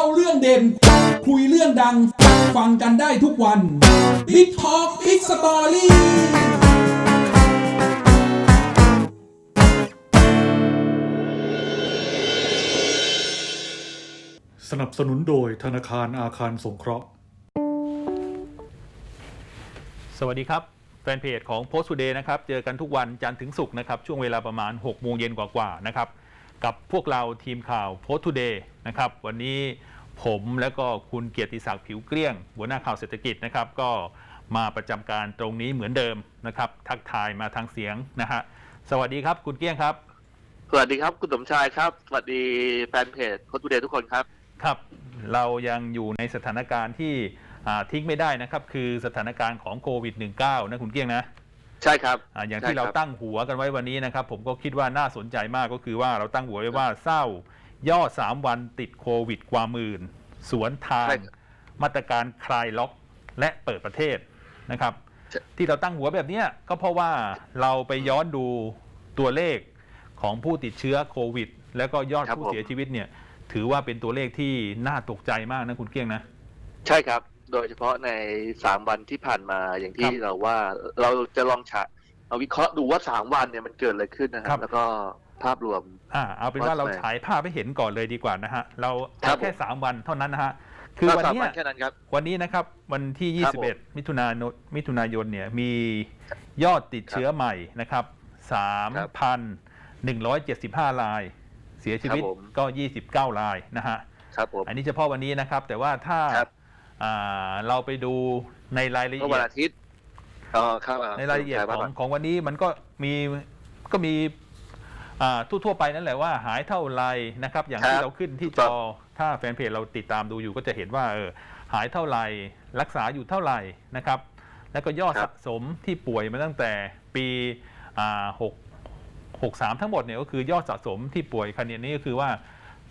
ล่าเรื่องเด่น คุยเรื่องดัง ฟังกันได้ทุกวัน Big Talk Big Story สนับสนุนโดยธนาคารอาคารสงเคราะห์ สวัสดีครับ แฟนเพจของ Post Today นะครับ เจอกันทุกวันจันทร์ถึงศุกร์นะครับ ช่วงเวลาประมาณ 6 โมงเย็นกว่าๆนะครับ กับพวกเราทีมข่าว Post Today นะครับวันนี้ผมและก็คุณเกียรติศักดิ์ผิวเกลี้ยง หัวหน้าข่าวเศรษฐกิจนะครับ ก็มาประจำการตรงนี้เหมือนเดิมนะครับ ทักทายมาทางเสียงนะฮะสวัสดีครับคุณเกลี้ยงครับ สวัสดีครับคุณสมชายครับ สวัสดีแฟนเพจโคตูเดย์ทุกคนครับครับ เรายังอยู่ในสถานการณ์ที่อ่าทิ้งไม่ได้นะครับ คือสถานการณ์ของโควิด -19 นะคุณเกลี้ยงนะ ใช่ครับอ่าอย่างที่ใช่เราครับตั้งหัวกันไว้วันนี้นะครับ ผมก็คิดว่าน่าสนใจมากก็คือว่าเราตั้งหัวไว้ว่าเศร้ายอด3วันติดโควิดกว่าหมื่น สวนทางใช่ครับมาตรการคลายล็อกและเปิดประเทศนะครับใช่ที่เราตั้งหัวแบบเนี้ยก็เพราะว่าเราไปย้อนดูตัวเลขของผู้ติดเชื้อโควิด แล้วก็ยอดผู้เสียชีวิตเนี่ย ถือว่าเป็นตัวเลขที่น่าตกใจมากนะคุณเกี้ยงนะ ใช่ครับ โดยเฉพาะในสามวันที่ผ่านมาอย่างที่ครับเราว่าเราจะลองฉะเอาวิเคราะห์ดูว่าสามวันเนี่ยมันเกิดอะไรขึ้นนะคครัรับบแล้วก็ภาพรวม อ่า เอาเป็นว่าว่าเราไปฉายภาพให้เห็นก่อนเลยดีกว่านะฮะ เราครัเอาบแค่ผมสามวันเท่านั้นนะฮะ คือก็วันสามเนี้วัยนแค่นั้นครับวันนี้นะครับ วันที่ครับผม21 มิถุนายนมิถุนายนเนี่ยมียอดติดเชื้อใหม่นะครับ 3,175 ราย เสียชีวิตครับผมก็ 29 รายนะฮะ ครับผม อันนี้เฉพาะวันนี้นะครับ แต่ว่าถ้าครับ อ่าเราไปดูในรายละเมื่อเอีวัยนด อาทิตย์อ๋อครับอ่ในรายละเอียดคุณสมชของว่าของวันนี้มันก็มีก็มีอ่าทั่วๆไปนั่นแหละว่าหายเท่าไหรนะครับ อย่างที่ครับเราขึ้นที่ถูกจต้อองถ้าแฟนเพจเราติดตามดูอยู่ก็จะเห็นว่าเออหายเท่าไหร่รักษาอยู่เท่าไหร่นะครับ แล้วก็ยอดครัสะบ สมที่ป่วยมาตั้งแต่ปีอ่าหกหกสามทั้งหมดเนี่ยก็คือยอดสะสมที่ป่วยคันนี้ก็คือว่า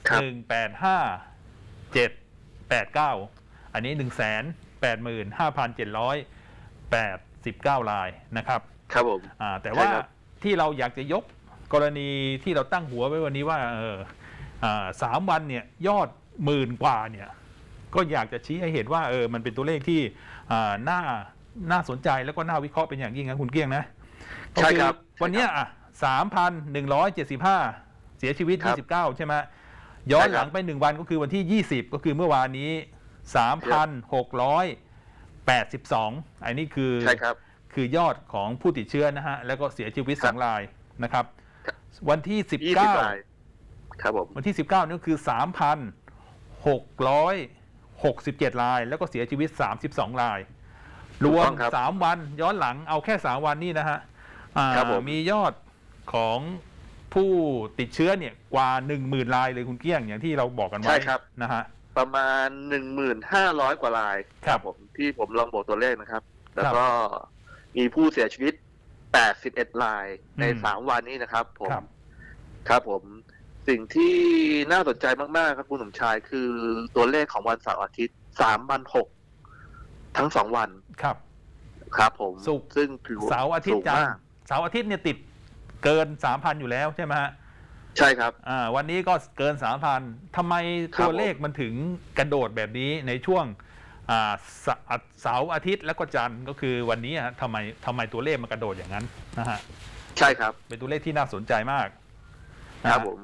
ครับหนึ่งแปดห้าเจ็ดแปดเก้า อันนี้หนึ่งแสนแปดหมื่นห้าพันเจ็ดร้อยแปดสิบเก้ารายนะครับครับผมอ่าแต่ว่าใช่ครับที่เราอยากจะยกกรณีที่เราตั้งหัวไว้วันนี้ว่าเอออ่าสามวันเนี่ยยอดหมื่นกว่าเนี่ยก็อยากจะชี้ให้เห็นว่าเออมันเป็นตัวเลขที่อ่าน่าน่าสนใจแล้วก็น่าวิเคราะห์เป็นอย่างยิ่งนะคุณเกี้ยงนะใช่ครับก็อวันเนี้ยอะสามพันหนึ่งร้อยเจ็ดสิบห้าเสียชีวิตครัยี่บสิบเก้าใช่ไหมย้อนใช่ครับหลังไปหนึ่งวันก็คือวันที่ยี่สิบก็คือเมื่อวานนี้ สามพันหกร้อยแปดสิบสองอันนี้คือใช่ครับ คือยอดของผู้ติดเชื้อนะฮะ แล้วก็เสียชีวิตคสรัอบงรายนะครับครับวันที่ยี่สิบราย19ครับผม วันที่ 19นี่ก็คือ 3,667 ราย แล้วก็เสียชีวิต 32 ราย รวถูกมต้องครับ3 วันย้อนหลังเอาแค่ 3 วันนี่นะฮะอ่าครับผม มียอดของผู้ติดเชื้อเนี่ยกว่า 10,000 รายเลยคุณเกี้ยงอย่างที่เราบอกกันไว้ใช่ครับ นะฮะ ประมาณหนึ่งหมื่นห้าร้อยกว่าลายครับผมที่ผมลองบอกตัวเลขนะครับ แล้วครับก็มีผู้เสียชีวิตแปดสิบเอ็ดรายในอืมสามวันนี้นะครับ ผมครับครับผม สิ่งที่น่าสนใจมากๆครับคุณสมชายคือตัวเลขของวันเสาร์อาทิตย์สามวันหกทั้งสองวันครับ ครับผมศุกร์ซึ่งถือว่เสาร์อาทิตย์สูงจันทมาร์กเสาร์อาทิตย์เนี่ยติดเกิน3,000อยู่แล้วใช่ไหมฮะ ใช่ครับ อ่าวันนี้ก็เกินสามพันทำไมครับ ตัวเลขมันถึงกระโดดแบบนี้ในช่วงอ่าเสาเสาร์อาทิตย์แล้วก็จันทร์ก็คือวันนี้ฮะทำไมทำไมตัวเลขมันกระโดดอย่างนั้นนะฮะใช่ครับเป็นตัวเลขที่น่าสนใจมากนะฮะครับผม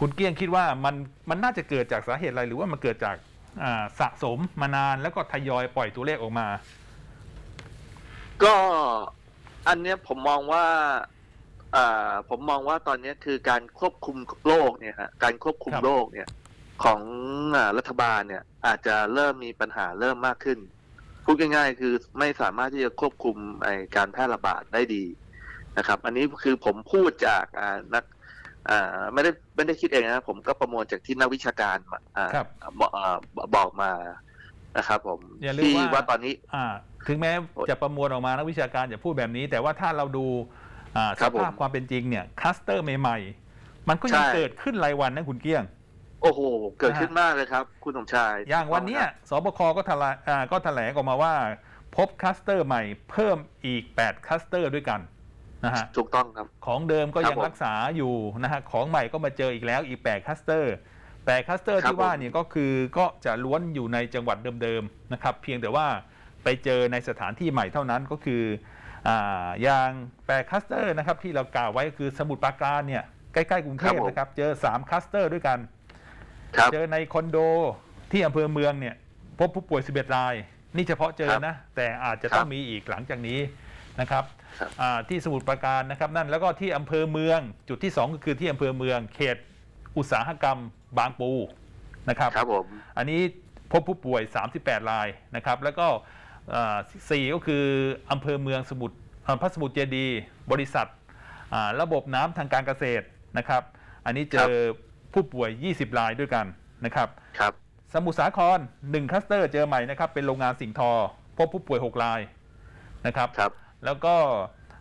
คุณเกี้ยงคิดว่ามันมันน่าจะเกิดจากสาเหตุอะไรหรือว่ามันเกิดจากอ่าสะสมมานานแล้วก็ทยอยปล่อยตัวเลขออกมา ก็อันเนี้ยผมมองว่าอ่า ผมมองว่าตอนเนี้ยคือการควบคุมโรคเนี่ยฮะการควบคุมครับโรคเนี่ย ของอ่ารัฐบาลเนี่ย อาจจะเริ่มมีปัญหาเริ่มมากขึ้นพูดง่ายๆ คือไม่สามารถที่จะควบคุมไอการแพร่ระบาดได้ดีนะครับ อันนี้คือผมพูดจากอ่านักอ่าไม่ได้ไม่ได้คิดเองนะผมก็ประมวลจากที่นักวิชาการมาอ่าครับบอกอ่าบอกมานะครับผมอย่าลืมที่ว่าว่าตอนนี้อ่าถึงแม้จะประมวลออกมานักวิชาการจะพูดแบบนี้ แต่ว่าถ้าเราดูอ่าค สรับผมภาพความเป็นจริงเนี่ยคลัสเตอร์ใหม่ๆ มันก็ยังใช่เกิดขึ้นรายวันนะคุณเกี้ยง โอ้โห เกิดขึ้นมากเลยครับ คุณสมชาย อย่างวันเนี้ยสบคก็แถลงอ่าก็แถลงออกมาว่า พบคลัสเตอร์ใหม่เพิ่มอีก 8คลัสเตอร์ด้วยกันนะฮะถูกต้องครับ ของเดิมก็ครับยังผมรักษาอยู่นะฮะของใหม่ก็มาเจออีกแล้วอีก 8คลัสเตอร์แต่คลัสเตอร์ครับที่ว่าผมเนี่ยก็คือก็จะล้วนอยู่ในจังหวัดเดิมๆนะครับ เพียงแต่ว่าไปเจอในสถานที่ใหม่เท่านั้นก็คือ อ่าอย่างแปดคลัสเตอร์นะครับที่เรากล่าวไว้ก็คือสมุทรปราการเนี่ยใกล้ๆกรุงเทพนะครับ เจอ3คลัสเตอร์ด้วยกัน ครับ เจอในคอนโดที่อำเภอเมืองเนี่ยพบผู้ป่วย 11 ราย นี่เฉพาะเจอนะ แต่อาจจะต้องมีอีกหลังจากนี้นะครับครับ อ่าที่สมุทรปราการนะครับนั่นแล้วก็ที่อำเภอเมือง จุดที่ 2 ก็คือที่อำเภอเมือง เขตอุตสาหกรรมบางปูนะครับ ครับผม อันนี้พบผู้ป่วย 38 รายนะครับ แล้วก็อ่า สี่ก็คืออำเภอเมืองสมุทรอ่าพระสมุทรเจดีย์บริษัทอ่าระบบน้ำทางการเกษตรนะครับ อันนี้เจอผู้ป่วย 20 รายด้วยกันนะครับครับ สมุทรสาคร1คลัสเตอร์เจอใหม่นะครับ เป็นโรงงานสิ่งทอ พบผู้ป่วย 6 รายนะครับครับ แล้วก็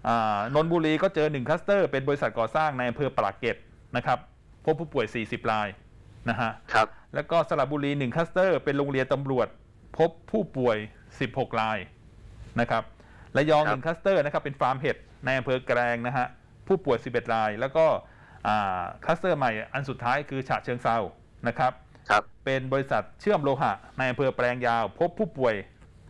อ่านนทบุรีก็เจอ1คลัสเตอร์เป็นบริษัทก่อสร้างในอำเภอปรากเกร็ดนะครับ พบผู้ป่วย 40 รายนะฮะครับ แล้วก็สระบุรี1คลัสเตอร์เป็นโรงเรียนตำรวจ พบผู้ป่วย 16 รายนะครับระยองครับ1คลัสเตอร์นะครับเป็นฟาร์มเห็ดในอำเภอแกลงนะฮะผู้ป่วย 11 ราย แล้วก็อ่าคลัสเตอร์ใหม่อันสุดท้ายคือฉะเชิงเซานะครับครับเป็นบริษัทเชื่อมโลหะในอำเภอแปลงยาว พบผู้ป่วย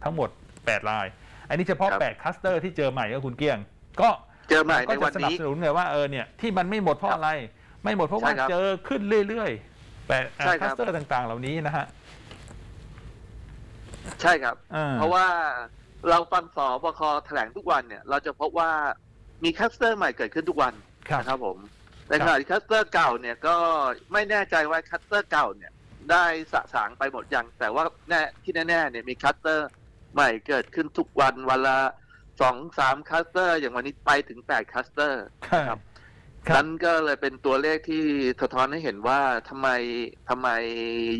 ทั้งหมด 8 ราย อันนี้เฉพาะครับ8คลัสเตอร์ที่เจอใหม่ก็คุณเกี้ยง ก็เจอใหม่ก็ในจะวันสนับนี้สนุนไงว่าเออเนี่ยที่มันไม่หมดเพราะครับอะไร ไม่หมดเพราะใช่ว่าครับเจอขึ้นเรื่อยๆแปดใช่คครับลัสเตอร์ต่างๆ เหล่านี้นะฮะ ใช่ครับ อ่เพราะว่าเราฟังสบคแถลงทุกวันเนี่ย เราจะพบว่ามีคลัสเตอร์ใหม่เกิดขึ้นทุกวันครับ นะครับผมในครับขณะที่คลัสเตอร์เก่าเนี่ยก็ไม่แน่ใจว่าคลัสเตอร์เก่าเนี่ย ได้สะสางไปหมดยังแต่ว่าแน่ที่แน่ๆเนี่ยมีคลัสเตอร์ใหม่เกิดขึ้นทุกวันวันละสองสามคลัสเตอร์ อย่างวันนี้ไปถึงแปดคลัสเตอร์ ครับครับ นั้นก็เลยเป็นตัวเลขที่สะท้อนให้เห็นว่าทำไมทำไม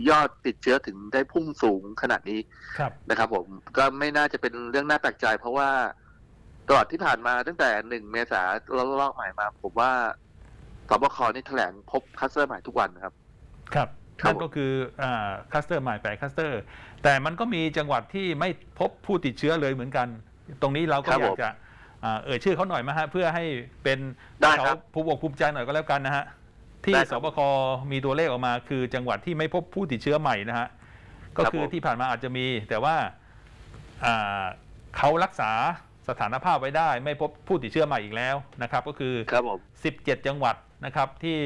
ยอดติดเชื้อถึงได้พุ่งสูงขนาดนี้ครับนะครับ ผมก็ไม่น่าจะเป็นเรื่องน่าแปลกใจ เพราะว่าตลอดที่ผ่านมาตั้งแต่หนึ่งเมษาเราลอกใหม่มา ผมว่าสบคนี่แถลงพบคลัสเตอร์ใหม่ทุกวันนะครับครับ ครับนั่นก็คืออ่าคลัสเตอร์ใหม่แปดคลัสเตอร์ แต่มันก็มีจังหวัดที่ไม่พบผู้ติดเชื้อเลยเหมือนกัน ตรงนี้เราก็ครับอยาผกมจะอ่า เอ่ยชื่อเขาหน่อยมาฮะเพื่อให้เป็นได้เขาครับภูมิอกภูมิใจหน่อยก็แล้วกันนะฮะที่ได้คสรับบคมีตัวเลขออกมา คือจังหวัดที่ไม่พบผู้ติดเชื้อใหม่นะฮะก็ครับคือผม ที่ผ่านมาอาจจะมี แต่ว่าอ่าเขารักษาสถานภาพไว้ได้ ไม่พบผู้ติดเชื้อใหม่อีกแล้วนะครับ ก็คือ ครับผม 17 จังหวัดนะครับที่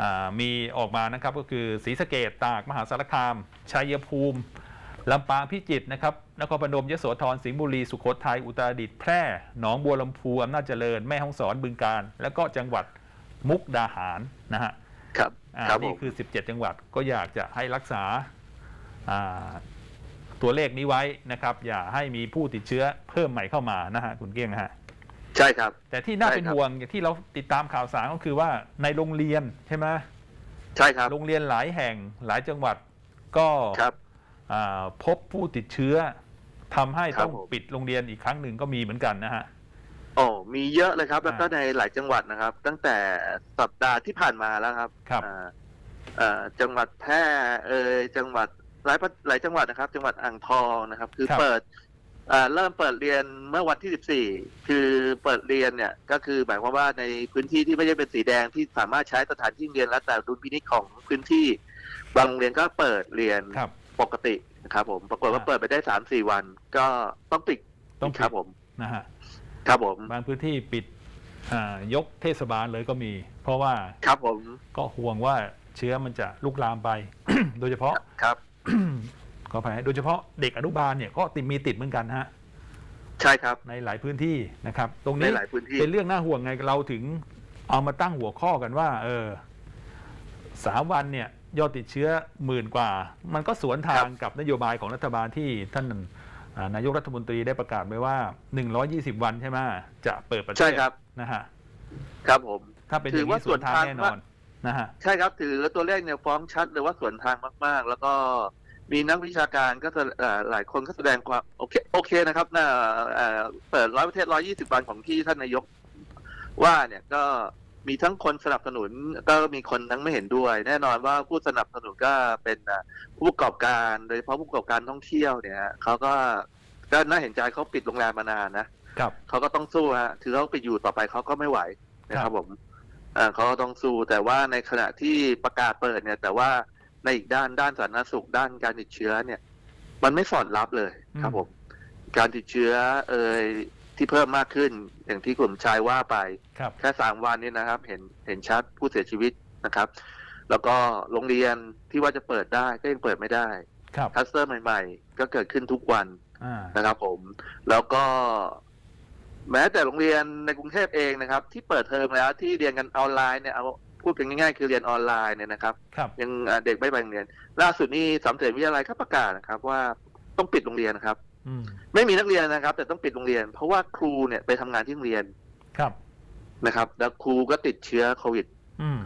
อ่ามีออกมานะครับก็คือศรีสะเกดตากมหาสารคามชัยภูมิ ลำปางพิจิตรนะครับนครพนมยโสธรสิงห์บุรีสุโขทัยอุตรดิตถ์แพร่หนองบัวลำพูอำนาจเจริญแม่ฮ่องสอนบึงการ แล้วก็จังหวัดมุกดาหารนะฮะครับอ่าครับผนี่มคือ 17 จังหวัดก็อยากจะให้รักษาอ่าตัวเลขนี้ไว้นะครับ อย่าให้มีผู้ติดเชื้อเพิ่มใหม่เข้ามานะฮะคุณเกี้ยงนะฮะใช่ครับ แต่ที่น่าใช่เป็นครับห่วงอย่างที่เราติดตามข่าวสารก็คือว่าในโรงเรียนใช่ไหมใช่ครับ โรงเรียนหลายแห่งหลายจังหวัดก็ครับอ่า พบผู้ติดเชื้อทำให้ครับต้องผม ปิดโรงเรียนอีกครั้งหนึ่งก็มีเหมือนกันนะฮะ โอ้มีเยอะเลยครับ แล้วก็อ่าในหลายจังหวัดนะครับ ตั้งแต่สัปดาห์ที่ผ่านมาแล้วครับครับ อ่าอ่าจังหวัดแพร่เอยจังหวัดหลายประหลายจังหวัดนะครับ จังหวัดอ่างทองนะครับ คือครับเปิดอ่าเริ่มเปิดเรียนเมื่อวันที่ 14 คือเปิดเรียนเนี่ยก็คือหมายความว่าในพื้นที่ที่ไม่ใช่เป็นสีแดงที่สามารถใช้สถานที่เรียนแล้วแต่ดุลพินิจของพื้นที่บางโรงเรียนก็เปิดเรียน ครับ ปกตินะครับผมปรากฏว่าอ่าเปิดไปได้สามสี่วัน ก็ต้องปิดต้องครับปิดผมนะฮะครับผมบางพื้นที่ปิดอ่ายกเทศบาลเลยก็มี เพราะว่าครับผมก็ห่วงว่าเชื้อมันจะลุกลามไป โดยเฉพาะ ครับ ขออภัยโดยเฉพาะเด็กอนุบาลเนี่ยก็ติดมีติดเหมือนกันฮะ ใช่ครับ ในหลายพื้นที่นะครับ ตรงในนี้หลายพื้นที่ เป็นเรื่องน่าห่วงไงเราถึงเอามาตั้งหัวข้อกันว่า เออสามวันเนี่ย ยอดติดเชื้อหมื่นกว่า มันก็สวนทางกับนโยบายของรัฐบาลที่ท่านอ่านายกรัฐมนตรีได้ประกาศไว้ว่า 120 วันใช่ไหมจะเปิดประเทศใช่ครับนะฮะครับผมถ้าเป็นอถืย่าองว่านี้สวนทางสวนทางแน่นอนนะฮะใช่ครับถือตัวเลขเนี่ยฟ้องชัดเลยว่าสวนทางมาก ๆ แล้วก็มีนักวิชาการก็จะเอ่อหลายคนก็แสดงความโอเคโอเคนะครับน่าเอ่อเปิดร้อยประเทศร้อยี่สิบวันของที่ท่านนายกว่าเนี่ยก็ มีทั้งคนสนับสนุนก็มีคนทั้งไม่เห็นด้วย แน่นอนว่าผู้สนับสนุนก็เป็นอะผู้ประกอบการโดยเฉพาะผู้ประกอบการท่องเที่ยวเนี่ยเขาก็ก็น่าเห็นใจเขาปิดโรงแรมมานานนะครับเขาก็ต้องสู้ฮะถือเขาไปอยู่ต่อไปเขาก็ไม่ไหวนะคครัรับบผมอ่าเขาก็ต้องสู้แต่ว่าในขณะที่ประกาศเปิดเนี่ย แต่ว่าในอีกด้านด้านสาธารณสุขด้านการติดเชื้อเนี่ย มันไม่สอดรับเลยครับอืมผม การติดเชื้อเอ่ย ที่เพิ่มมากขึ้น อย่างที่กลุ่มชายว่าไป ครับ แค่สามวันนี้นะครับ เห็นเห็นชัดผู้เสียชีวิตนะครับ แล้วก็โรงเรียนที่ว่าจะเปิดได้ก็ยังเปิดไม่ได้ครับ คลัสเตอร์ใหม่ๆ ก็เกิดขึ้นทุกวันอ่า นะครับผม แล้วก็ แม้แต่โรงเรียนในกรุงเทพเองนะครับ ที่เปิดเทอมแล้วที่เรียนกันออนไลน์เนี่ยเอาพูดกันง่ายๆ คือเรียนออนไลน์เนี่ยนะครับ ครับ ยังอ่าเด็กไม่ไปโรงเรียน ล่าสุดนี่สามเสนวิทยาลัยก็ประกาศนะครับ ว่าต้องปิดโรงเรียนนะครับอืม ไม่มีนักเรียนนะครับ แต่ต้องปิดโรงเรียน เพราะว่าครูเนี่ยไปทำงานที่โรงเรียนครับนะครับ แล้วครูก็ติดเชื้อโควิด อืม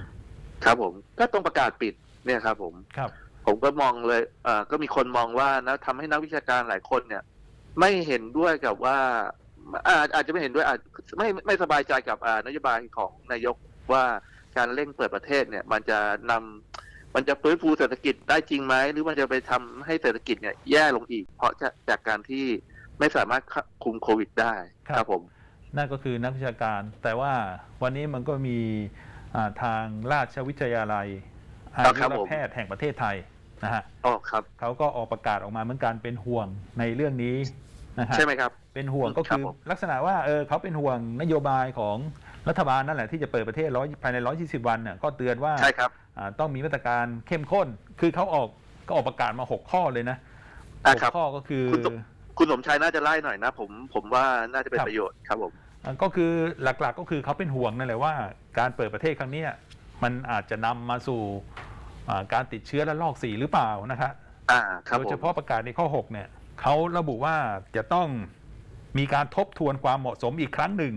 ครับผมก็ต้องประกาศปิดเนี่ยครับ ผมครับ ผมก็มองเลยเอ่อก็มีคนมองว่านะทำให้นักวิชาการหลายคนเนี่ย ไม่เห็นด้วยกับว่า อาอาจจะไม่เห็นด้วยอาจไม่ไม่สบายใจกับอ่านโยบายของนายกว่าการเร่งเปิดประเทศเนี่ย มันจะนำ มันจะฟื้นฟูเศรษฐกิจได้จริงไหมหรือมันจะไปทำให้เศรษฐกิจเนี่ยแย่ลงอีก เพราะจะจากการที่ไม่สามารถคุมโควิดได้ครับครับผม นั่นก็คือนักวิชาการ แต่ว่าวันนี้มันก็มีอ่าทางราชวิทยาลัยอาครับยุผรมแพทย์แห่งประเทศไทยนะฮะอ๋อครับเขาก็ออกประกาศออกมาเหมือนกันเป็นห่วงในเรื่องนี้นะฮะใช่ไหมครับ เป็นห่วงก็ครับคือผมลักษณะว่าเออเขาเป็นห่วงนโยบายของ รัฐบาลนั่นแหละที่จะเปิดประเทศร้อยภายใน 120 วันน่ะก็เตือนว่าใช่ครับอ่าต้องมีมาตรการเข้มข้น คือเขาออกก็ออกประกาศมา 6 ข้อเลยนะอะหกครับข้อก็คือคุณสมคุณสมชายน่าจะไล่หน่อยนะ ผมผมว่าน่าจะเป็นครับประโยชน์ครับผมอ่าก็คือหลักๆก็คือเขาเป็นห่วงนั่นแหละว่า การเปิดประเทศครั้งเนี้ยมันอาจจะนำมาสู่อ่าการติดเชื้อและลอกสีหรือเปล่านะครับอ่าครับโดยผมเฉพาะประกาศในข้อ 6 เนี่ยเขาระบุว่าจะต้องมีการทบทวนความเหมาะสมอีกครั้งหนึ่ง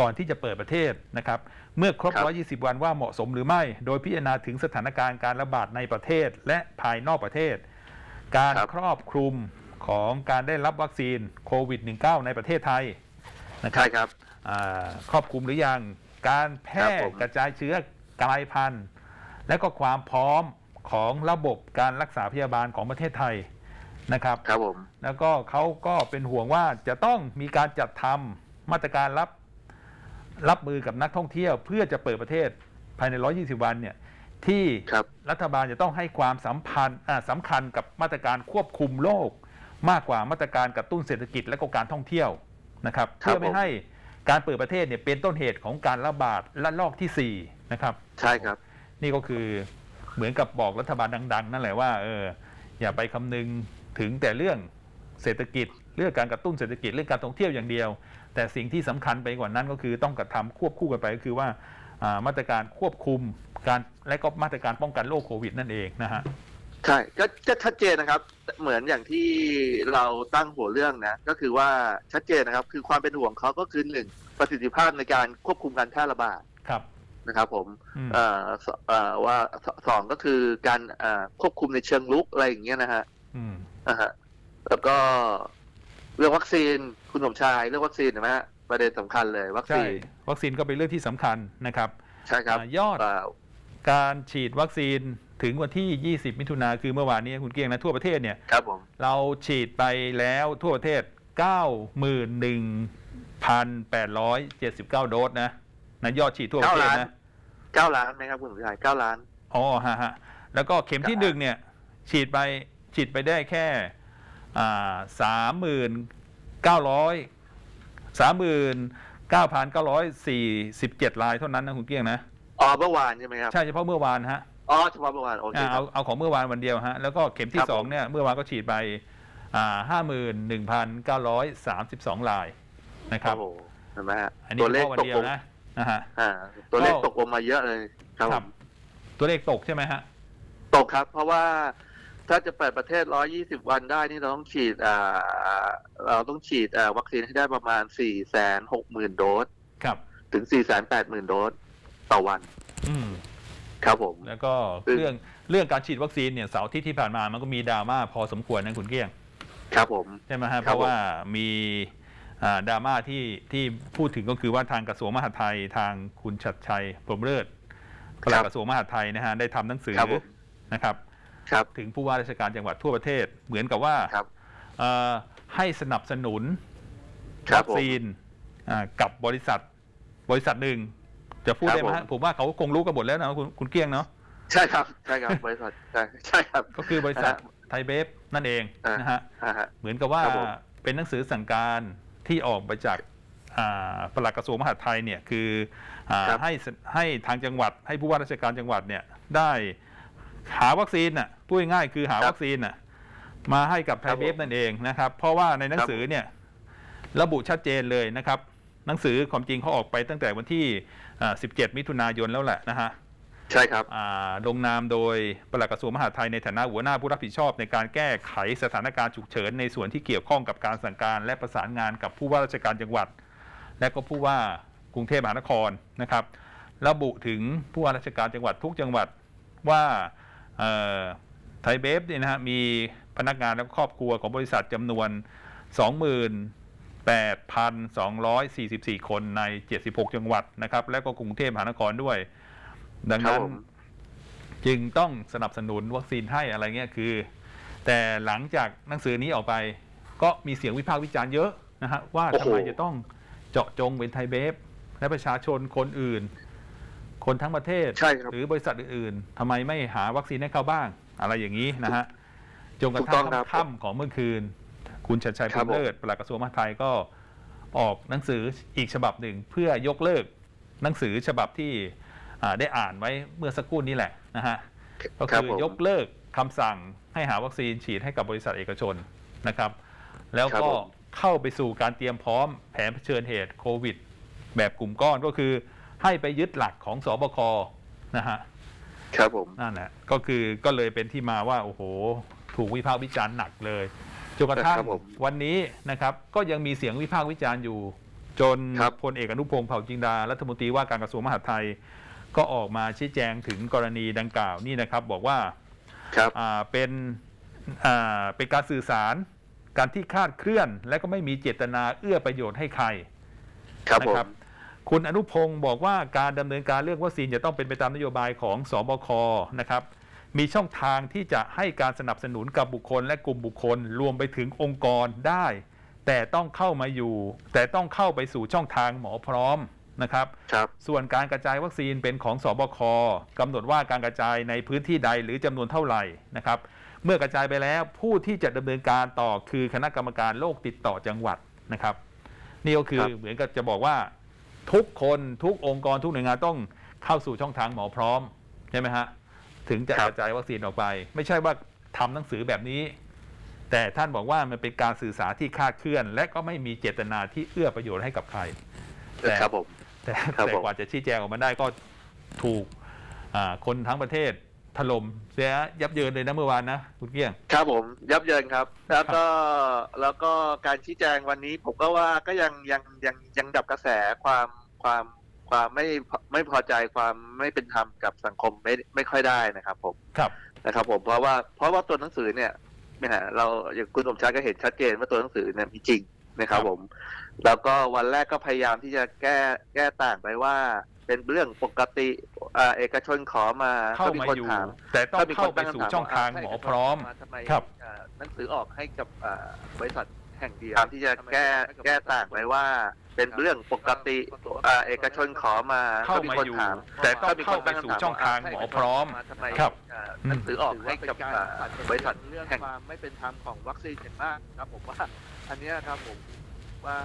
ก่อนที่จะเปิดประเทศนะครับ เมื่อครบ 120 วันว่าเหมาะสมหรือไม่ โดยพิจารณาถึงสถานการณ์การระบาดในประเทศและภายนอกประเทศ การครับครอบคลุมของการได้รับวัคซีนโควิด -19 ในประเทศไทยนะครัใช่บครับอ่าครอบคลุมหรือยัง การแพร่ครับผมกระจายเชื้อกลายพันธุ์ และก็ความพร้อมของระบบการรักษาพยาบาลของประเทศไทยนะครับครับผมแล้วก็เขาก็เป็นห่วงว่าจะต้องมีการจัดทำมาตรการรับ รับมือกับนักท่องเที่ยว เพื่อจะเปิดประเทศภายใน 120 วันเนี่ยที่ครับรัฐบาลจะต้องให้ความสัมพันธ์อ่าสำคัญกับมาตรการควบคุมโรคมากกว่ามาตรการกระตุ้นเศรษฐกิจและก็การท่องเที่ยวนะครับครับเพื่อไม่ให้การเปิดประเทศเนี่ยเป็นต้นเหตุของการระบาดระลอกที่4นะครับใช่ครับ นี่ก็คือเหมือนกับบอกรัฐบาลดัง ๆ นั่นแหละว่าเอออย่าไปคำนึงถึงแต่เรื่องเศรษฐกิจเรื่องการกระตุ้นเศรษฐกิจเรื่องการท่องเที่ยวอย่างเดียว แต่สิ่งที่สำคัญไปกว่านั้นก็คือต้องกระทำควบคู่กันไปก็คือว่าอ่ามาตรการควบคุมการและก็มาตรการป้องกันโรคโควิดนั่นเองนะฮะใช่ก็ก็ชัดเจนนะครับ เหมือนอย่างที่เราตั้งหัวเรื่องนะก็คือว่าชัดเจนนะครับ คือความเป็นห่วงเขาก็คือหนึ่งประสิทธิภาพในการควบคุมการแพร่ระบาดครับนะครับผมอืมเอ่อสเอ่อว่าสสองก็คือการอ่าควบคุมในเชิงลุกอะไรอย่างเงี้ยนะฮะอืมนะฮะแล้วก็ เรื่องวัคซีนคุณสมชายเรื่องวัคซีนเห็นไหมฮะประเด็นสำคัญเลยวัคใช่ซีน วัคซีนก็เป็นเรื่องที่สำคัญนะครับ ใช่ครับอ่ายอดเอ่อการฉีดวัคซีนถึงวันที่ 20 มิถุนาคือเมื่อวานนี้คุณเกียงนะทั่วประเทศเนี่ย ครับผม เราฉีดไปแล้วทั่วประเทศ 91,879 โดสนะนะยอดฉีดทั่วประเทศนะ เก้าล้านไหมครับคุณสมชายเก้าล้าน อ๋อฮะฮะแล้วก็เข็มที่ครับหนึ่งเนี่ย ฉีดไปฉีดไปได้แค่อ่า สามหมื่นเก้าร้อยสามหมื่นเก้าพันเก้าร้อยสี่สิบเจ็ดรายเท่านั้นนะคุณเกี้ยงนะอ๋อเมื่อวานใช่ไหมครับใช่เฉพาะเมื่อวานฮะอ๋อเฉพาะเมื่อวานโอเคอ่าครัเอาบเอาของเมื่อวานวันเดียวฮะแล้วก็เข็มที่ครับสองผมเนี่ยเมื่อวานก็ฉีดไปห้าหมื่นหนึ่งพันเก้าร้อยสามสิบสองรายนะครับโอ้โหเห็นไหมฮะอันนี้ตัวเลเฉขพาะวันตกเดียลวงนะนะฮะอ่าตัวเลขก็ตกลงมาเยอะเลยครับผมตัวเลขตกใช่ไหมฮะตกครับ เพราะว่า ถ้าจะเปิดประเทศ 120 วันได้นี่เราต้องฉีดอ่าเราต้องฉีดอ่าวัคซีนให้ได้ประมาณ 460,000 โดส ครับ ถึง 480,000 โดสต่อวัน อืม ครับผม แล้วก็คือเรื่องเรื่องการฉีดวัคซีนเนี่ยเสาร์อาที่ที่ผ่านมามันก็มีดราม่าพอสมควรนะคุณเกี้ยง ครับผม ใช่ไหมฮะคเพรับราะว่ามีอ่าดราม่าที่ที่พูดถึงก็คือว่าทางกระทรวงมหาดไทยทางคุณชัดชัยพรหมเลิศปลัดกระทรวงมหาดไทยนะฮะได้ทำหนังสือครับผม นะครับ ครับถึงผู้ว่าราชการจังหวัดทั่วประเทศ เหมือนกับว่าครับเอ่อให้สนับสนุนครับวัคซีนอ่ากับบริษัท บริษัทหนึ่งจะพูดครับได้ไหมฮะผม ผมว่าเขาคงรู้กันหมดแล้วนะคุณคุณเกี้ยงเนาะใช่ครับใช่ครับบริษัทใช่ใช่ครับ ก็คือบริษัทอ่าไทยเบฟนั่นเองอ่าน นะฮะ อ่าฮะ เหมือนกับว่าครับผม เป็นหนังสือสั่งการที่ออกไปจากอ่าปลัดกระทรวงมหาดไทยเนี่ยคืออาครับให้สให้ทางจังหวัดให้ผู้ว่าราชการจังหวัดเนี่ยได้ หาวัคซีนน่ะพูดง่ายๆคือหาวัคซีนน่ะ มาให้กับไทยเบฟนั่นเองนะครับ เพราะว่าในหนังสือเนี่ยระบุชัดเจนเลยนะครับ หนังสือความจริงเขาออกไปตั้งแต่วันที่อ่า17 มิถุนายนแล้วแหละนะฮะใช่ครับอ่าลงนามโดยปลัดกระทรวงมหาดไทยในฐานะหัวหน้าผู้รับผิดชอบ ในการแก้ไขสถานการณ์ฉุกเฉินในส่วนที่เกี่ยวข้องกับการสั่งการ และประสานงานกับผู้ว่าราชการจังหวัด และก็ผู้ว่ากรุงเทพมหานครนะครับ ระบุถึงผู้ว่าราชการจังหวัดทุกจังหวัดว่าเอ่อ ไทยเบฟเนี่ยนะฮะมีพนักงานและครอบครัวของบริษัทจำนวน 28,244 คนใน 76 จังหวัดนะครับ และก็กรุงเทพมหานครด้วย ดังครับนั้นผมจึงต้องสนับสนุนวัคซีนให้อะไรเงี้ยคือ แต่หลังจากหนังสือนี้ออกไป ก็มีเสียงวิพากษ์วิจารณ์เยอะนะฮะว่าโอ้ทำโหไมจะต้องเจาะจงเป็นไทยเบฟและประชาชนคนอื่น คนทั้งประเทศ ใช่ครับหรือบริษัทอื่นๆทำไมไม่หาวัคซีนให้เขาบ้าง อะไรอย่างนี้นะฮะจนกระถูกต้ทั่องงครับค่ำของเมื่อคืน คุณชัดชัยครัพูบลเลิศปลัดกระทรวงมหาดไทยก็ออกหนังสืออีกฉบับหนึ่งเพื่อยกเลิกหนังสือฉบับที่อ่าได้อ่านไว้เมื่อสักครู่นี้แหละนะฮะ ก็ครับคือผม ยกเลิกคำสั่งให้หาวัคซีนฉีดให้กับบริษัทเอกชนนะครับ แล้วครับก็ผม เข้าไปสู่การเตรียมพร้อมแผนเผชิญเหตุโควิด แบบกลุ่มก้อนก็คือ ให้ไปยึดหลักของสบคนะฮะครับผมนั่นแหละก็คือก็เลยเป็นที่มาว่า โอ้โห ถูกวิพากษ์วิจารณ์หนักเลยจนกระทั่งครับผมวันนี้นะครับ ก็ยังมีเสียงวิพากษ์วิจารณ์อยู่ จนครับพลเอกอนุพงศ์เผ่าจินดารัฐมนตรีว่าการกระทรวงมหาดไทย ก็ออกมาชี้แจงถึงกรณีดังกล่าวนี่นะครับ บอกว่าครับอ่าเป็นอ่าเป็นการสื่อสารการที่คลาดเคลื่อน และก็ไม่มีเจตนาเอื้อประโยชน์ให้ใครครับนะผมครับ คุณอนุพงศ์บอกว่าการดำเนินการเรื่องวัคซีนจะต้องเป็นไปตามนโยบายของสบคนะครับมีช่องทางที่จะให้การสนับสนุนกับบุคคลและกลุ่มบุคคลรวมไปถึงองค์กรได้ แต่ต้องเข้ามาอยู่ แต่ต้องเข้าไปสู่ช่องทางหมอพร้อมนะครับครับส่วนการกระจายวัคซีนเป็นของสบคกำหนดว่าการกระจายในพื้นที่ใดหรือจำนวนเท่าไหร่นะครับ เมื่อกระจายไปแล้วผู้ที่จะดำเนินการต่อคือคณะกรรมการโรคติดต่อจังหวัดนะครับ นี่ก็คือครับเหมือนกับจะบอกว่า ทุกคนทุกองค์กรทุกหน่วยงานต้องเข้าสู่ช่องทางหมอพร้อมใช่ไหมฮะถึงจะครับกระจายวัคซีนออกไป ไม่ใช่ว่าทำหนังสือแบบนี้ แต่ท่านบอกว่ามันเป็นการสื่อสารที่คลาดเคลื่อน และก็ไม่มีเจตนาที่เอื้อประโยชน์ให้กับใคร แต่ครับผมแต่ครับแต่ผมกว่าจะชี้แจงออกมาได้ก็ถูกอ่าคนทั้งประเทศ ถล่มเสียยับเยินเลยนะเมื่อวานนะคุณเกี้ยง ครับผมยับเยินครับ แล้วก็แล้วก็การชี้แจงวันนี้ ผมก็ว่าก็ยังยังยังยังดับกระแสความความความไม่ไม่พอใจความไม่เป็นธรรมกับสังคมไม่ไม่ค่อยได้นะครับ ผมครับนะครับผมเพราะว่าเพราะว่าตัวหนังสือเนี่ยนะฮะเราอย่างคุณสมชายก็เห็นชัดเจนว่าตัวหนังสือเนี่ยมีจริงนะครับครับผม แล้วก็วันแรกก็พยายามที่จะแก้แก้ต่างไปว่า เป็นเรื่องปกติอ่าเอกชนขอมาเข้าก็มาคนอยู่ถามแต่ต้องก็มีเข้าคนไปตั้สู่คำถช่องทางว่หมอถ้พร้อมทำไมครับ อ่าหนังสือออกให้กับอ่าบริษัทแห่งเดียวที่จะแก้แก้ต่างไปว่า เป็นเรื่องปกติอ่าเอกชนขอมาเข้าก็มีมาคนอยู่ถาม แต่ต้องก็มีเข้าคนไปตั้งสู่คำถามช่องทางว่าหมอพร้อมทำไมครับ อ่าหนังสือออกให้กับอ่าบริษัทเรื่องแห่ง ความไม่เป็นธรรมของวัคซีนอย่างมากครับผมว่า อันเนี้ยครับผมว่า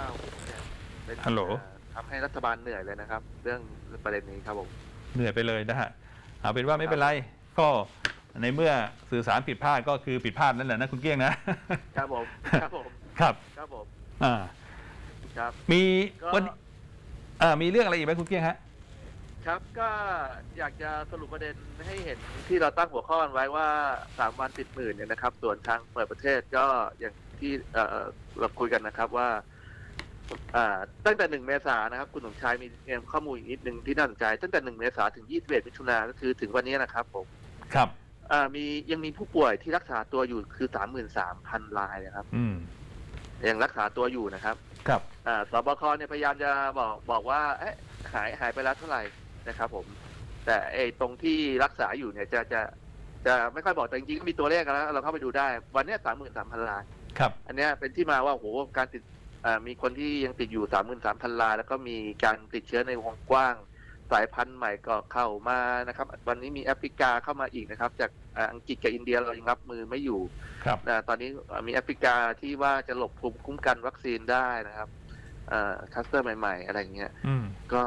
เนี่ยเป็นฮัลโหลอ่า ทำให้รัฐบาลเหนื่อยเลยนะครับ เรื่องประเด็นนี้ครับผม เหนื่อยไปเลยนะฮะเอาเป็นว่าไม่เป็นไร ก็ในเมื่อสื่อสารผิดพลาดก็คือผิดพลาดนั่นแหละนะคุณเกี้ยงนะครับผมครับผมครับครับผมอ่าครับมีก็วันนี้อ่ามีเรื่องอะไรอีกไหมคุณเกี้ยงฮะครับก็อยากจะสรุปประเด็นให้เห็นที่เราตั้งหัวข้อกันไว้ว่าสามวันติดหมื่นเนี่ยนะครับ ส่วนทางเปิดประเทศก็อย่างที่เอ่อเราคุยกันนะครับว่าอ่า ตั้งแต่หนึ่งเมษายนนะครับ คุณสมชายมีเตรียมข้อมูลอีกนิดนึงที่น่าสนใจ ตั้งแต่หนึ่งเมษายนถึงยี่สิบเอ็ดมิถุนายนก็คือถึงวันนี้นะครับผมครับอ่ามียังมีผู้ป่วยที่รักษาตัวอยู่คือสามหมื่นสามพันรายนะครับอืมยังรักษาตัวอยู่นะครับ ครับอ่าสบคเนี่ยพยายามจะบอกบอกว่าเอ๊ะหายหายไปแล้วเท่าไหร่นะครับ ผม แต่ไอ้ตรงที่รักษาอยู่เนี่ยจะจะจะไม่ค่อยบอกแต่จริงๆก็มีตัวเลขกันแล้วเราเข้าไปดูได้ วันเนี้สามหมื่นสามพันรายครับ อันเนี้ยเป็นที่มาว่าโหการติดอ่า มีคนที่ยังติดอยู่สามหมื่นสามพันรายแล้วก็มีการติดเชื้อในวงกว้าง สายพันธุ์ใหม่ก็เข้ามานะครับ วันนี้มีแอฟริกาเข้ามาอีกนะครับ จากอ่าอังกฤษกับอินเดียเรายังรับมือไม่อยู่ครับนะตอนนี้มีแอฟริกาที่ว่าจะหลบภูมิคุ้มกันวัคซีนได้นะครับคัสเตอร์ใหม่ ๆ อะไรเงี้ยอืมก็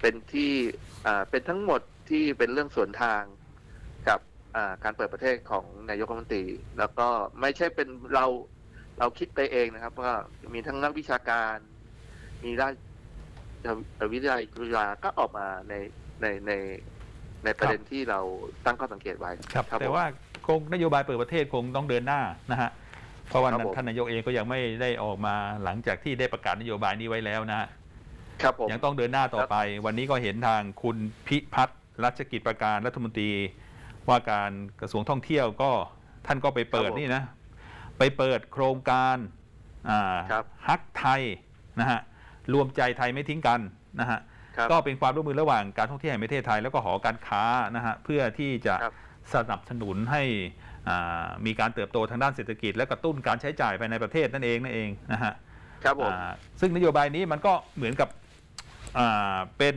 เป็นที่อ่าเป็นทั้งหมดที่เป็นเรื่องสวนทางกับอ่าการเปิดประเทศของนายกรัฐมนตรี แล้วก็ไม่ใช่เป็นเรา เราคิดไปเองนะครับว่ามีทั้งนักวิชาการ มีราชวิทยาลัยจุฬาก็ออกมาในในในในประเด็นที่เราตั้งข้อสังเกตไว้ครับผมแต่ว่าคงนโยบายเปิดประเทศคงต้องเดินหน้านะฮะเพราะว่าครับผมท่านนายกเองก็ยังไม่ได้ออกมาหลังจากที่ได้ประกาศนโยบายนี้ไว้แล้วนะฮะครับผมยังต้องเดินหน้าต่อไป วันนี้ก็เห็นทางคุณพิพัฒน์รัชกิจประการรัฐมนตรี ว่าการกระทรวงท่องเที่ยวก็ท่านก็ไปเปิดนี่นะ ไปเปิดโครงการอ่าครับฮักไทยนะฮะรวมใจไทยไม่ทิ้งกันนะฮะครับก็เป็นความร่วมมือระหว่างการท่องเที่ยวแห่งประเทศไทยแล้วก็หอการค้านะฮะเพื่อที่จะครับสนับสนุนให้อ่ามีการเติบโตทางด้านเศรษฐกิจ และกระตุ้นการใช้จ่ายภายในประเทศนั่นเองนั่นเองนะฮะครับผมอ่าซึ่งนโยบายนี้มันก็เหมือนกับอ่าเป็น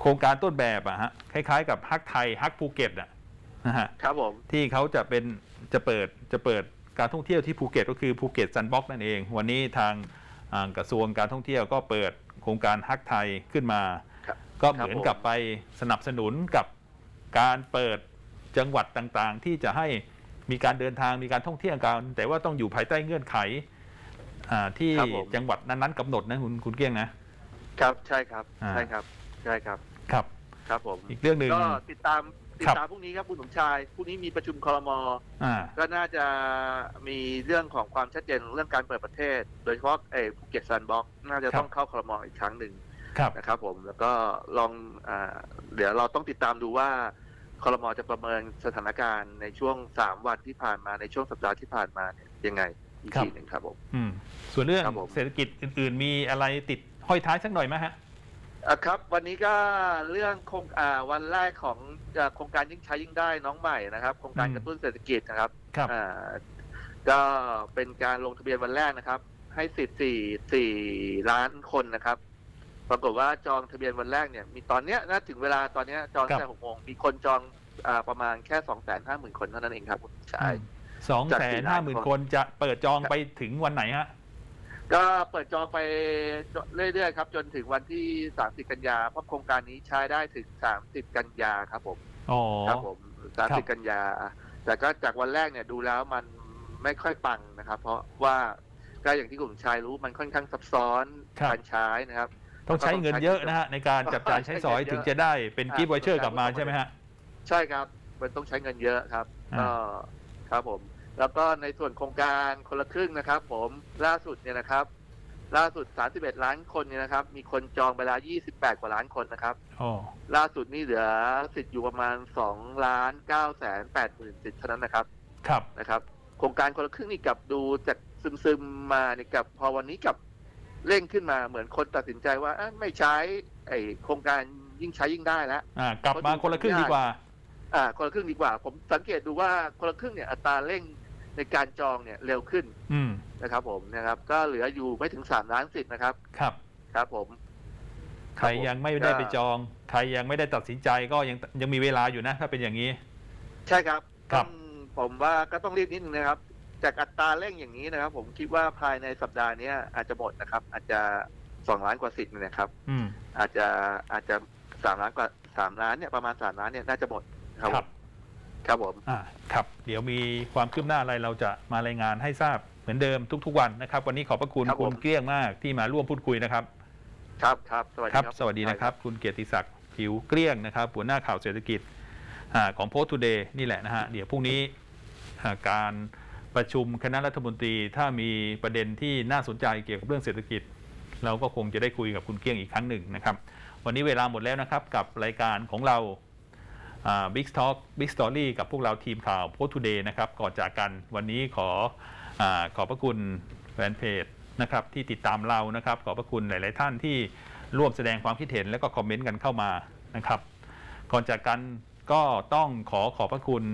โครงการต้นแบบอะฮะคล้ายๆ กับฮักไทยฮักภูเก็ตอะนะฮะครับผมที่เขาจะเป็นจะเปิดจะเปิด การท่องเที่ยวที่ภูเก็ตก็คือภูเก็ตซันบ็อกนั่นเอง วันนี้ทางอ่ากระทรวงการท่องเที่ยวก็เปิดโครงการฮักไทยขึ้นมาครับก็เหมือนกับไปสนับสนุนกับการเปิดจังหวัดต่างๆ ที่จะให้มีการเดินทางมีการท่องเที่ยวกันแต่ว่าต้องอยู่ภายใต้เงื่อนไขอ่าที่ครับผมจังหวัดนั้นๆกำหนดนะคุณคุณเกี้ยงนะ ครับใช่ครับอ่าใช่ครับใช่ครับครับ ครับผมอีกเรื่องหนึ่งก็ติดตาม ติดครับตามพรุ่งนี้ครับคุณสมชายพรุ่งนี้มีประชุมคอรมออ่า ก็น่าจะมีเรื่องของความชัดเจนเรื่องการเปิดประเทศ โดยเฉพาะเออภูเก็ตซันบ็อกน่าจะครับต้องเข้าคอรมออีกครั้งหนึ่งครับ นะครับ ผมแล้วก็ลองอาเดี๋ยวเราต้องติดตามดูว่าคอรมอจะประเมินสถานการณ์ในช่วงสามวันที่ผ่านมาในช่วงสัปดาห์ที่ผ่านมาเนี่ยยังไงอีกครับ ทีหนึ่งครับผม อืม ส่วนเรื่องครับผม เศรษฐกิจอื่น ๆ มีอะไรติดห้อยท้ายสักหน่อยไหมฮะ อะครับวันนี้ก็เรื่องโครงอ่าวันแรกของอ่าโครงการยิ่งใช้ยิ่งได้น้องใหม่นะครับโครงการอืม กระตุ้นเศรษฐกิจนะครับครับ อ่าก็เป็นการลงทะเบียนวันแรกนะครับ ให้สิทธิ์สี่สี่ล้านคนนะครับ ปรากฏว่าจองทะเบียนวันแรกเนี่ย มีตอนเนี้ยนะถึงเวลาตอนเนี้ยจองตั้งแต่หกโมงมีคนจองอ่าประมาณแค่สองแสนห้าหมื่นคนเท่านั้นเองครับคุณชาย สองจากแสสี่นล้าห้านหมื่นคนคนจะเปิดจองครับไปถึงวันไหนฮะ ก็เปิดจองไปเรื่อยๆครับ จนถึงวันที่ 30 กันยาเพราะโครงการนี้ใช้ได้ถึง 30 กันยาครับผมอ๋อครับผมครับ30 กันยา แต่ก็จากวันแรกเนี่ยดูแล้วมันไม่ค่อยปังนะครับ เพราะว่าก็อย่างที่กลุ่มชายรู้มันค่อนข้างซับซ้อนการใช้นะครับ ต้องใช้เงินเยอะนะฮะในการจับจ่ายใช้สอยใช้เงินเยอะถึงจะได้เป็นอ่ากิฟต์วอเชอร์กลับมาต้องใช้ใช่ไหมฮะ ใช่ครับ มันต้องใช้เงินเยอะครับอ่าก็ครับผม แล้วก็ในส่วนโครงการคนละครึ่งนะครับ ผมล่าสุดเนี่ยนะครับ ล่าสุด 31 ล้านคนเนี่ยนะครับ มีคนจองไปแล้ว 28 กว่าล้านคนนะครับอ๋อล่าสุดนี่เหลือสิทธิ์อยู่ประมาณ2ล้าน9แสน8หมื่นสิทธิ์เท่านั้นนะครับครับ นะครับ โครงการคนละครึ่งนี่กลับดูจากซึมๆมาเนี่ยกลับพอวันนี้กลับเร่งขึ้นมาเหมือนคนตัดสินใจว่าเอ้ยไม่ใช้ไอ้โครงการยิ่งใช้ยิ่งได้แล้ว อ่ากลับมาคนละครึ่งดีกว่า อ่าคนละครึ่งดีกว่า ผมสังเกตดูว่าคนละครึ่งเนี่ยอัตราเร่ง ในการจองเนี่ยเร็วขึ้นอืมนะครับ ผมนะครับ ก็เหลืออยู่ไม่ถึงสามล้านสิทธิ์นะครับ ครับ ครับผม ใครยังไม่ได้ไปก็จอง ใครยังไม่ได้ตัดสินใจก็ยังยังมีเวลาอยู่นะ ถ้าเป็นอย่างนี้ ใช่ครับครับต้องผมว่าก็ต้องรีบนิดนึงนะครับ จากอัตราเร่งอย่างนี้นะครับ ผมคิดว่าภายในสัปดาห์เนี้ยอาจจะหมดนะครับ อาจจะสองล้านกว่าสิทธิ์เนี่ยนะครับ อืมอาจจะอาจจะสามล้านกว่าสามล้านเนี่ยประมาณสามล้านเนี่ยน่าจะหมดครับ ครับผมครับผม อ่าครับเดี๋ยวมีความคืบหน้าอะไรเราจะมารายงานให้ทราบเหมือนเดิมทุก ๆ วันนะครับ วันนี้ขอบพระคุณครับผมคุณเกลี้ยงมากที่มาร่วมพูดคุยนะครับ ครับครับ สวัสดีครับครับสวัสดีนะครับ คุณเกียรติศักดิ์ผิวเกลี้ยงนะครับ หัวหน้าข่าวเศรษฐกิจอ่าของโพสต์ทูเดย์นี่แหละนะฮะ เดี๋ยวพรุ่งนี้อ่าการประชุมคณะรัฐมนตรี ถ้ามีประเด็นที่น่าสนใจเกี่ยวกับเรื่องเศรษฐกิจ เราก็คงจะได้คุยกับคุณเกลี้ยงอีกครั้งหนึ่งนะครับ วันนี้เวลาหมดแล้วนะครับกับรายการของเรา บิ๊กท็อกบิ๊กสตอรี่กับพวกเราทีมข่าวโพสต์ทูเดย์นะครับก่อนจากกันวันนี้ขออขอบพระคุณแฟนเพจนะครับที่ติดตามเรานะครับ ขอบพระคุณหลาย ๆ ท่านที่ร่วมแสดงความคิดเห็นและก็คอมเมนต์กันเข้ามานะครับ ก่อนจากกันก็ต้องขอขอบพระคุณ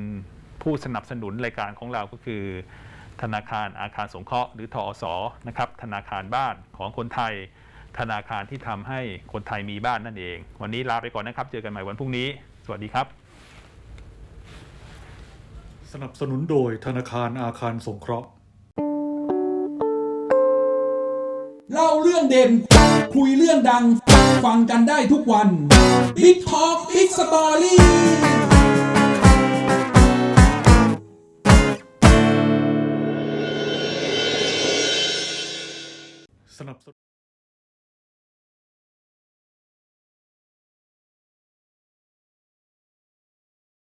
ผู้สนับสนุนรายการของเราก็คือ ธนาคารอาคารสงเคราะห์หรือทอสนะครับ ธนาคารบ้านของคนไทย ธนาคารที่ทำให้คนไทยมีบ้านนั่นเอง วันนี้ลาไปก่อนนะครับ เจอกันใหม่วันพรุ่งนี้ สวัสดีครับ สนับสนุนโดยธนาคารอาคารสงเคราะห์ เล่าเรื่องเด่น คุยเรื่องดัง ฟังกันได้ทุกวัน Big Talk Big Story สนับสนุน